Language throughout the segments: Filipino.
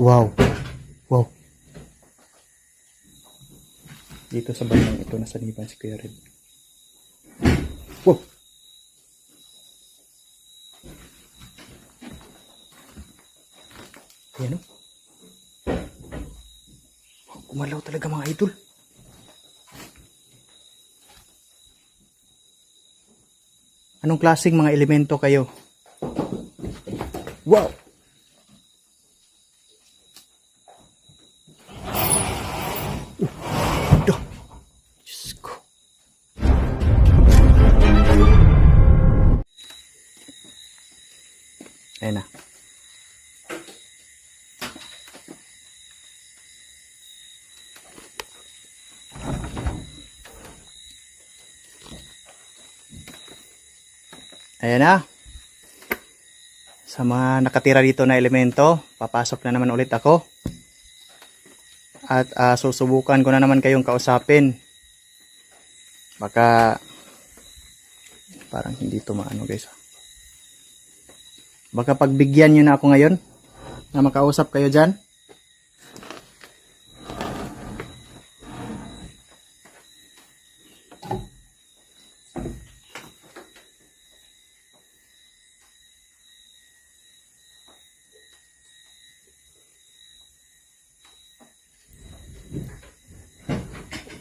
Wow. Wow. Dito sa bandang ito nasa liban si Kuya Red. Wow. Wow, Kumalaw talaga mga idol. Anong klaseng mga elemento kayo? Wow! Ayan na. Sa mga nakatira dito na elemento, papasok na naman ulit ako. At ah, susubukan ko na naman kayong kausapin. Baka parang hindi to maano guys. ah. Baka pagbigyan nyo na ako ngayon na makausap kayo dyan.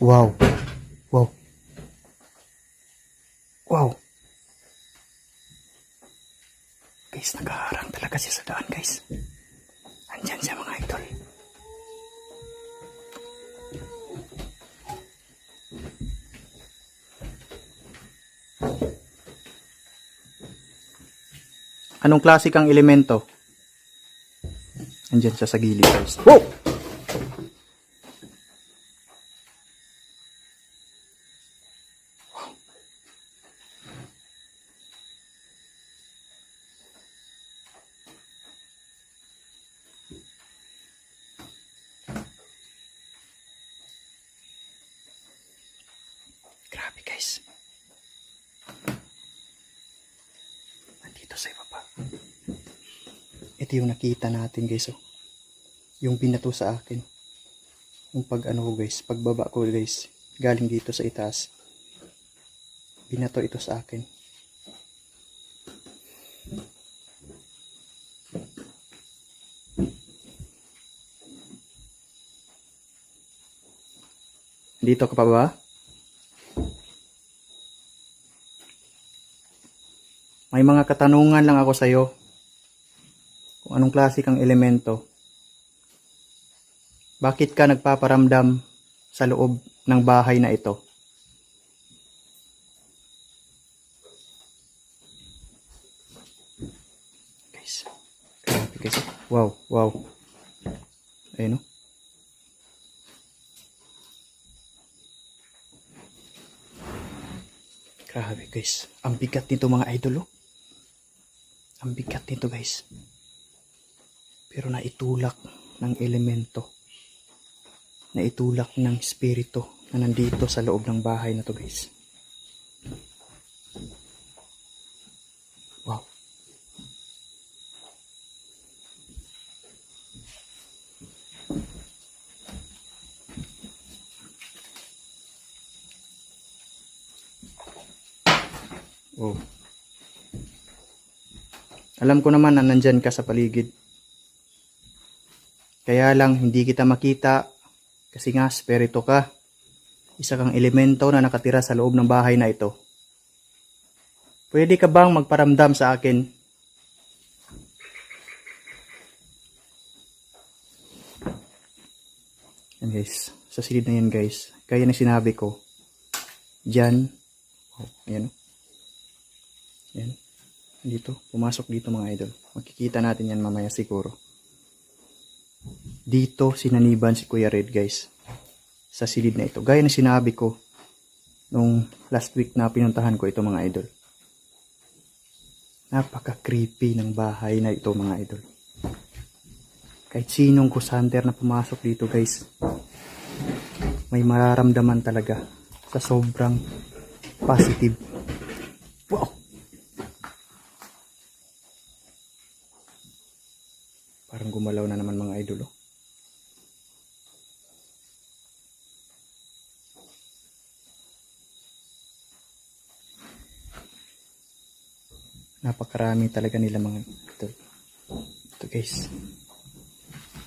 Wow. Wow. Wow. Guys, nakaharang talaga siya sa daan, guys. Andyan siya, mga idol. Anong klase kang elemento? Andyan siya sa gilid, guys. Wow! Grabe guys. Nandito sa ibaba. Ito yung nakita natin guys. Oh. Yung binato sa akin. Yung pag ano ko guys. Pagbaba ko guys. Galing dito sa itaas. Binato ito sa akin. Dito ka pa ba? May mga katanungan lang ako sa'yo. Kung anong klase kang elemento. Bakit ka nagpaparamdam sa loob ng bahay na ito? Guys. Guys. Wow, wow. Ayun oh. Grabe guys. Ang bigat nito mga idol oh. Ang bigat nito guys. Pero naitulak ng elemento. Naitulak ng spirito na nandito sa loob ng bahay na to guys. Alam ko naman na nandyan ka sa paligid. Kaya lang hindi kita makita kasi nga spirito ka. Isa kang elemento na nakatira sa loob ng bahay na ito. Pwede ka bang magparamdam sa akin? Yan guys, sa silid na yan guys. Kaya na sinabi ko, dyan, oh, ayan oh. Dito. Pumasok dito mga idol. Makikita natin yan mamaya siguro. Dito sinaniban si Kuya Red guys. Sa silid na ito. Gaya na sinabi ko nung last week na pinuntahan ko ito mga idol. Napaka-creepy ng bahay na ito mga idol. Kahit sinong kusander na pumasok dito guys. may mararamdaman talaga sa sobrang positive. Wow! Parang gumalaw na naman mga idol. Oh. Napakarami talaga nila mga idol. Ito guys.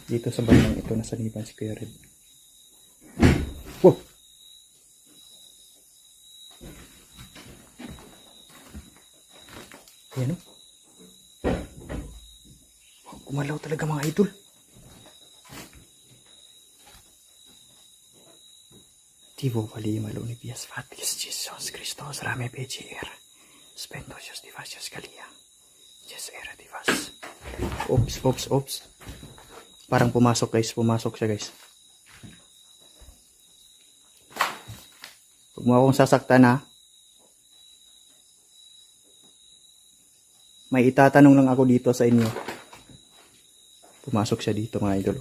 Dito sa bandang ito nasa liban si Kuya Red. Wow! Ayan o. Wow, gumalaw talaga mga idol. Tivo vali maluni pias fatis Jesus Christos rame PGR. Spendosios divasios galia. Yes, era divas. Oops, oops, oops. Parang pumasok guys, pumasok siya guys. Huwag mo akong sasaktan ha. May itatanong lang ako dito sa inyo. Pumasok siya dito mga idol.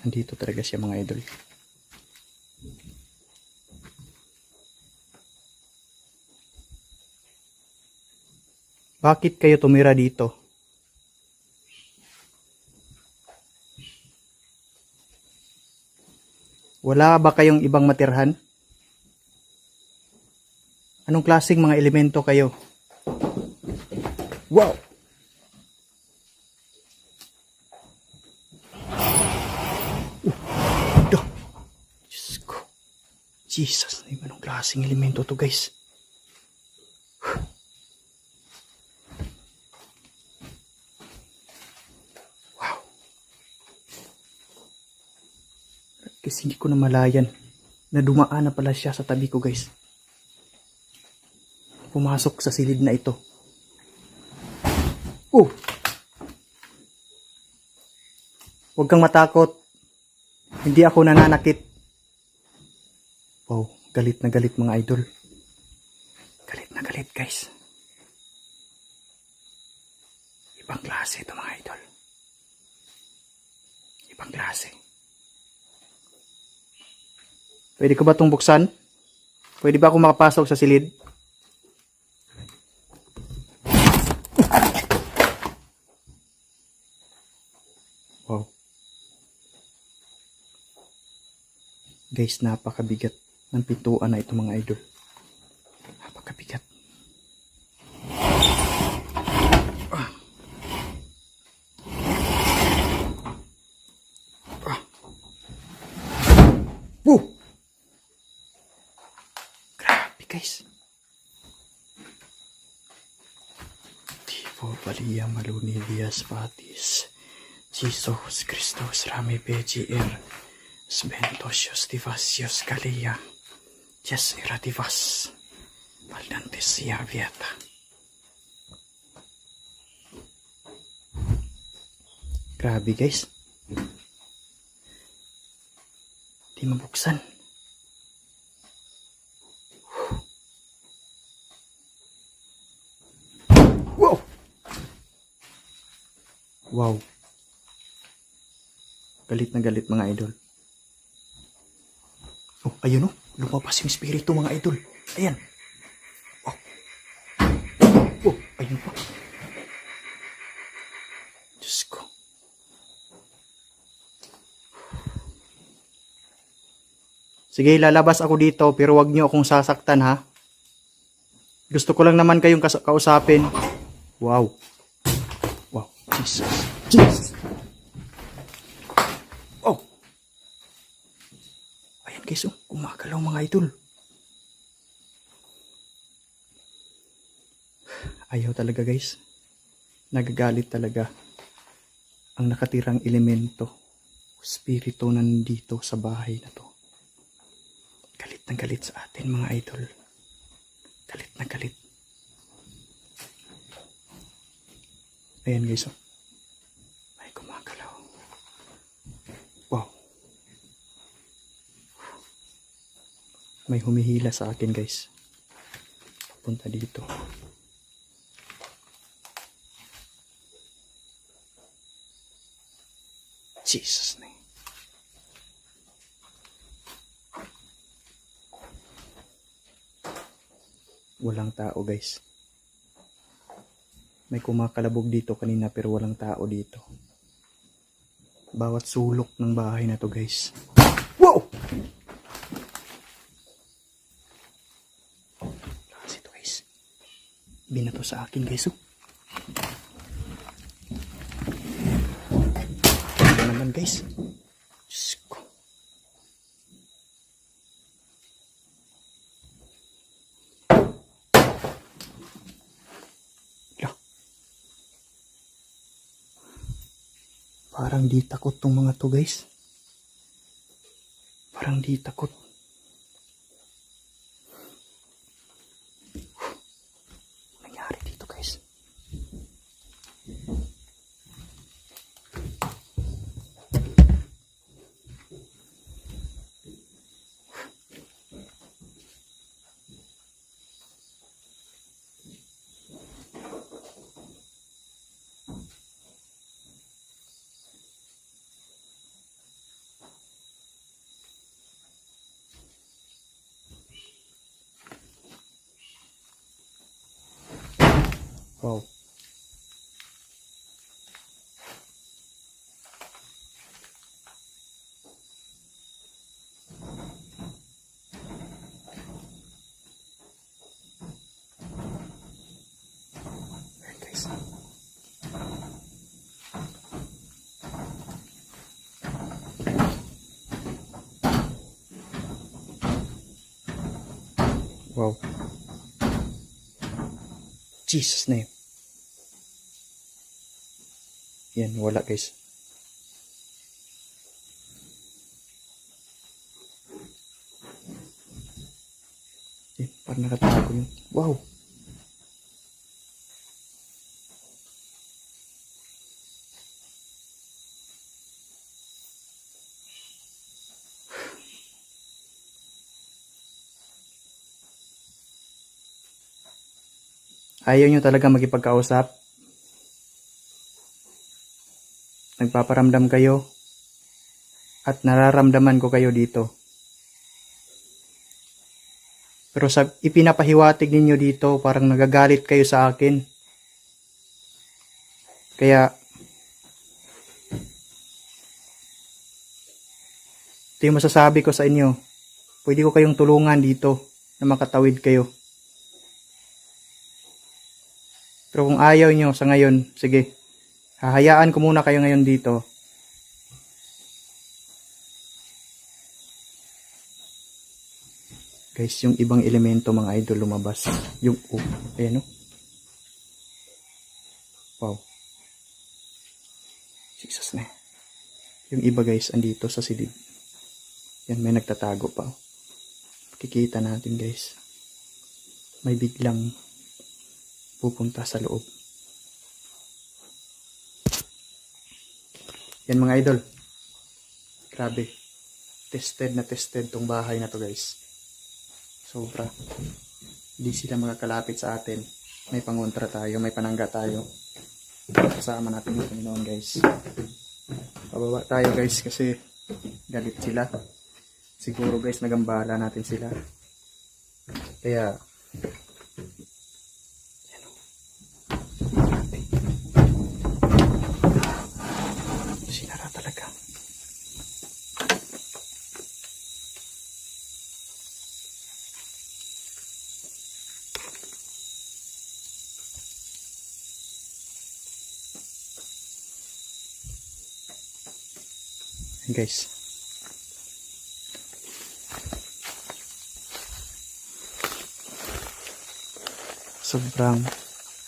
Nandito talaga siya mga idol. Bakit kayo tumira dito? Wala ba kayong ibang matirhan? Anong klaseng mga elemento kayo? Wow! Do. Diyos ko. Jesus, anong klaseng elemento to guys? Wow. Kasi hindi ko na malayan na dumaan na pala siya sa tabi ko guys. Pumasok sa silid na ito. Oh! Huwag kang matakot. Hindi ako nananakit. Wow, galit na galit mga idol. Galit na galit guys. Ibang klase ito mga idol. Ibang klase. Pwede ko ba itong buksan? Pwede ba ako makapasok sa silid? Guys, napakabigat ng pintuan na ito mga idol. Napakabigat. Ah. Ah. Woo! Grabe guys. Tipo Valia Maluni Dias Patis. Jesus Christus Rami PGR. Sventosios Divasios Galia. Yes, era divas. Maldantes vieta. Grabe guys. Di mabuksan. Wow! Wow. Galit na galit mga idol. Oh, ayun oh. Lumabas yung espiritu mga idol. Ayan. Oh. Oh, ayun pa. Diyos ko. Sige, lalabas ako dito pero wag niyo akong sasaktan ha. Gusto ko lang naman kayong kausapin. Wow. Wow. Jesus. Jesus. Oh. Ayan guys, oh, gumagalaw mga idol. Ayaw talaga guys. Nagagalit talaga ang nakatirang elemento spirito nandito sa bahay na to. Galit na galit sa atin mga idol. Galit na galit. Ayan guys, oh. Ay, gumagalaw. Wow. May humihila sa akin guys. Punta dito. Jesus name. Walang tao guys. May kumakalabog dito kanina pero walang tao dito. Bawat sulok ng bahay na to guys. Wow! Lakas ito guys. Binato sa akin guys. Oh. Ano naman guys? Diyos ko. Lah. Parang di takot tong mga to guys. Parang di takot. Wow. Wow. Jesus name. Yan, wala guys. Yan, parang nakatago yun. Wow! Ayaw nyo talaga magipagkausap? Nagpaparamdam kayo? At nararamdaman ko kayo dito. Pero sa ipinapahiwatig ninyo dito, parang nagagalit kayo sa akin. Kaya, ito yung masasabi ko sa inyo. Pwede ko kayong tulungan dito na makatawid kayo. Pero kung ayaw nyo sa ngayon, sige. Hahayaan ko muna kayo ngayon dito. Guys, yung ibang elemento mga idol lumabas. Yung, oh, ayan o. Wow. Jesus na. Yung iba guys, andito sa silid. Yan, may nagtatago pa. oh. Kikita natin guys. May biglang pupunta sa loob. Yan mga idol. Grabe. Tested na tested tong bahay na to guys. Sobra. Hindi sila makakalapit sa atin. May pangontra tayo, may panangga tayo. Kasama natin yung Panginoon guys. Pababa tayo guys kasi galit sila. Siguro guys nagambala natin sila. Kaya guys. Sobrang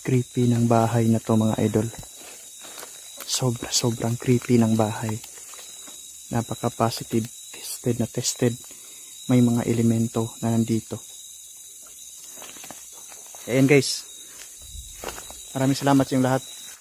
creepy ng bahay na to mga idol. Sobra sobrang creepy ng bahay. Napaka positive tested na tested. May mga elemento na nandito. Ayan guys. Maraming salamat sa inyong lahat